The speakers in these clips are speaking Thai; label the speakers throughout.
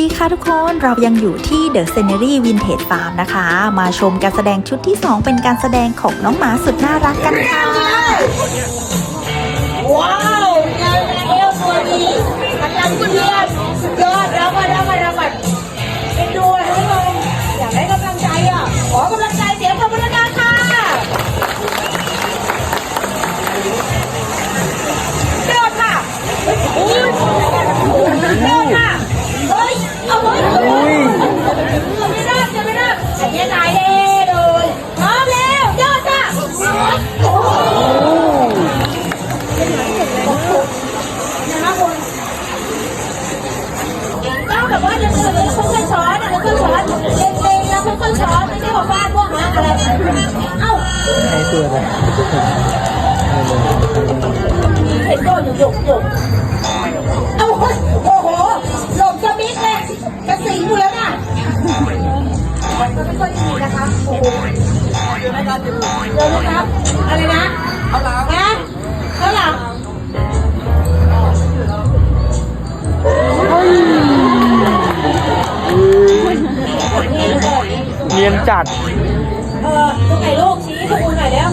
Speaker 1: ดีค่ะทุกคนเรายังอยู่ที่ The Scenery Vintage Farm นะคะ มาชมการแสดงชุดที่ 2 เป็นการแสดงของน้องหมาสุดน่ารักกันค่ะ
Speaker 2: ว้าวงานเอลตัวนี้กำลังเพื่อน แบบว่าเดินเดินค่อยๆช้อนค่อยๆช้อนเล็งๆแล้วค่อยๆช้อนไม่ใช่ว่าฟาดพวกหาอะไร เอ้า
Speaker 3: ให้ตัวเลย
Speaker 2: เห็นโดนอยู่หยกหยกเอ้าโอ้โหหลบสมิธเลยกระสิงอยู่แล้วน่ะมันก็ไม่ค่อยดีนะคะ โอ้โหเดี๋ยวนะครับอะ นะเอาหลังนะเอาหลัง
Speaker 3: เนียนจัด
Speaker 2: เออตรงไหนลูกชี้ให้ดูหน่อยเร็ว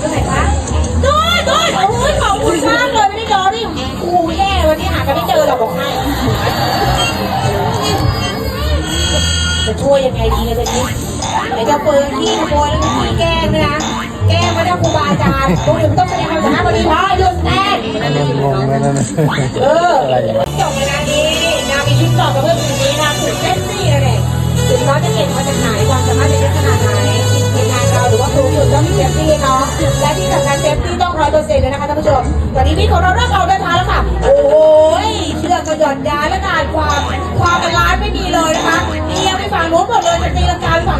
Speaker 2: ตรงไหนคะด้วยด้วยโอ้ยขอบคุณมากเลยไม่ได้รอนี่โอ้แย่วันนี้หากันไม่เจอหรอกบอกให้จะช่วยยังไงดีกันทีเดี๋ยวจะเปิดที่ขโมยแล้วก็ที่แกล้งด้วยนะ บาอาจารย์พวกหนูต้องแสดงความสามารถวันนี้พ่อหยุดแน่ง
Speaker 3: งแล้วนะ
Speaker 2: เออจบเลยนะนี่นามีชุดต่อกับเพื่อนคนนี้นะถึงเซ็กซี่เลยเนี่ยถึงน้องจะเก่งมาจากไหนความสามารถจะเยอะขนาดไหนทีมงานเราหรือว่าครูฝึกต้องมีเซฟตี้เนาะและที่สำคัญเซฟตี้ต้องร้อยเปอร์เซ็นต์เลยนะคะท่านผู้ชมตอนนี้พี่ของเราเริ่มออกเดินทางแล้วค่ะโอ้ยเชือกกระหย่อนยาและนานความความ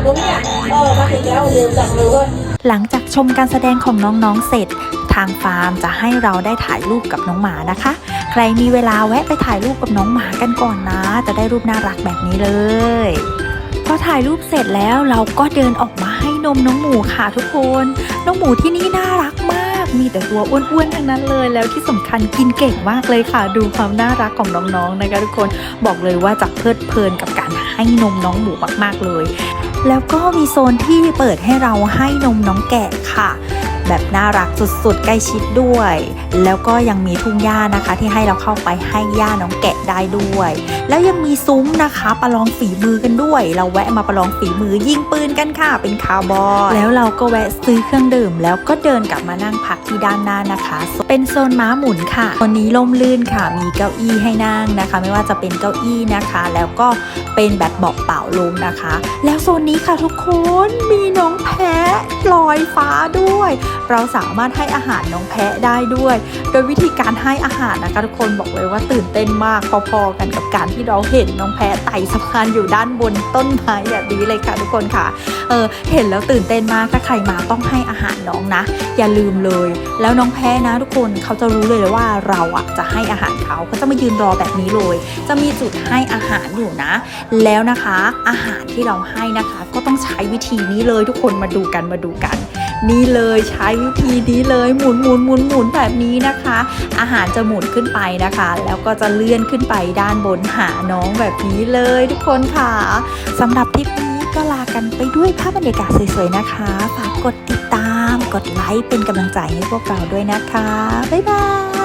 Speaker 2: ลังกาไปฝั่งนู้นเนี่ยเออมาถึงแล้วเร็วจังเลย
Speaker 1: หลังจากชมการแสดงของน้องๆเสร็จ ทางฟาร์มจะให้เราได้ถ่ายรูปกับน้องหมานะคะ ใครมีเวลาแวะไปถ่ายรูปกับน้องหมากันก่อนนะ จะได้รูปน่ารักแบบนี้เลยพอถ่ายรูปเสร็จแล้วเราก็เดินออกมาให้นมน้องหมูค่ะทุกคน น้องหมูที่นี่น่ารักมาก มีแต่ตัวอ้วนๆทั้งนั้นเลย แล้วที่สำคัญกินเก่งมากเลยค่ะ ดูความน่ารักของน้องๆนะคะทุกคนบอกเลยว่าจะเพลิดเพลินกับการให้นมน้องหมูมากๆเลยแล้วก็มีโซนที่เปิดให้เราให้นมน้องแกะค่ะ แบบน่ารักสุดๆ ใกล้ชิดด้วย แล้วก็ยังมีทุ่งหญ้านะคะ ที่ให้เราเข้าไปให้หญ้าน้องแกะได้ด้วย แล้วยังมีซุ้มนะคะประลองฝีมือกันด้วย เราแวะมาประลองฝีมือยิงปืนกันค่ะเป็นคาวบอยแล้วเราก็แวะซื้อเครื่องดื่ม แล้วก็เดินกลับมานั่งพักที่ด้านหน้านะคะ เป็นโซนม้าหมุนค่ะตอนนี้ล่มลื่นค่ะ มีเก้าอี้ให้นั่งนะคะ ไม่ว่าจะเป็นเก้าอี้นะคะ แล้วก็เป็นแบบเบาะเป่าลมนะคะ แล้วโซนนี้ค่ะทุกคนมีน้องแพะลอยฟ้าด้วย เราสามารถให้อาหารน้องแพะได้ด้วย โดยวิธีการให้อาหารนะคะทุกคนบอกเลยว่าตื่นเต้นมากพอๆกันกับการที่เราเห็นน้องแพะไต่สะพานอยู่ด้านบนต้นไม้แบบนี้เลยค่ะทุกคนค่ะเออเห็นแล้วตื่นเต้นมากถ้าใครมาต้องให้อาหารน้องนะ อย่าลืมเลย แล้วน้องแพะนะ ทุกคนเขาจะรู้เลยว่าเราอะจะให้อาหารเขาเขาจะมายืนรอแบบนี้เลย จะมีจุดให้อาหารอยู่นะ แล้วนะคะอาหารที่เราให้นะคะ ก็ต้องใช้วิธีนี้เลยทุกคนมาดูกันมาดูกัน นี่เลยใช้วิธีนี้เลยหมุนหมุนหมุนหมุนแบบนี้นะคะ อาหารจะหมุนขึ้นไปนะคะ แล้วก็จะเลื่อนขึ้นไปด้านบนหาน้องแบบนี้เลยทุกคนค่ะสำหรับทริปนี้ก็ลากันไปด้วยภาพบรรยากาศสวยๆนะคะ ฝากกดติดตาม กดไลค์เป็นกำลังใจให้พวกเราด้วยนะคะ บ๊ายบาย